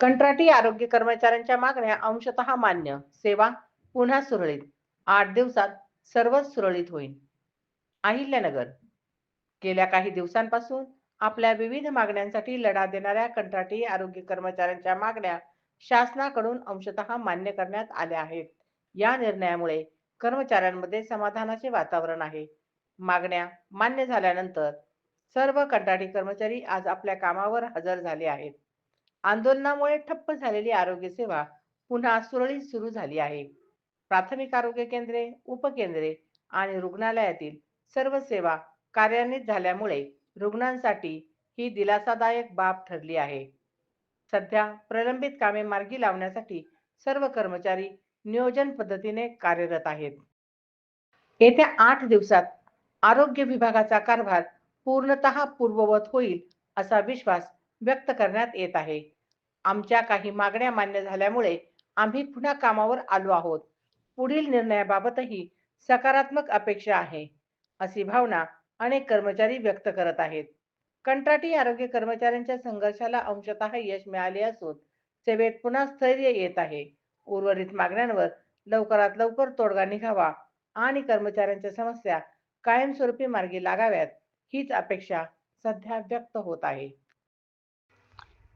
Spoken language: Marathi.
कंत्राटी आरोग्य कर्मचाऱ्यांच्या मागण्या अंशतः मान्य. सेवा पुन्हा सुरळीत. आठ दिवसात सर्वच सुरळीत होईल. अहिल्यानगर. गेल्या काही दिवसांपासून आपल्या विविध मागण्यांसाठी लढा देणाऱ्या कंत्राटी आरोग्य कर्मचाऱ्यांच्या मागण्या शासनाकडून अंशतः मान्य करण्यात आल्या आहेत. या निर्णयामुळे कर्मचाऱ्यांमध्ये समाधानाचे वातावरण आहे. मागण्या मान्य झाल्यानंतर सर्व कंत्राटी कर्मचारी आज आपल्या कामावर हजर झाले आहेत. आंदोलनामुळे ठप्प झालेली आरोग्य सेवा पुन्हा सुरळीत सुरू झाली आहे. प्राथमिक आरोग्य केंद्रे उपकेंद्रे आणि रुग्णालयातील सर्व सेवा कार्यान्वित झाल्यामुळे रुग्णांसाठी ही दिलासादायक बाब ठरली आहे. सध्या प्रलंबित कामे मार्गी लावण्यासाठी सर्व कर्मचारी नियोजन पद्धतीने कार्यरत आहेत. येत्या आठ दिवसात आरोग्य विभागाचा कारभार पूर्णतः पूर्ववत होईल असा विश्वास व्यक्त करण्यात येत आहे. आमच्या काही मागण्या मान्य झाल्यामुळे आम्ही पुन्हा कामावर आलो आहोत. पुढील निर्णयाबाबतही सकारात्मक अपेक्षा आहे अशी भावना अनेक कर्मचारी व्यक्त करत आहेत. कंत्राटी आरोग्य कर्मचाऱ्यांच्या संघर्षाला अंशतः यश मिळाले असून सेवेत पुन्हा स्थैर्य येत आहे. उर्वरित मागण्यांवर लवकरात लवकर तोडगा निघावा आणि कर्मचाऱ्यांच्या समस्या कायमस्वरूपी मार्गी लागाव्यात हीच अपेक्षा सध्या व्यक्त होत आहे.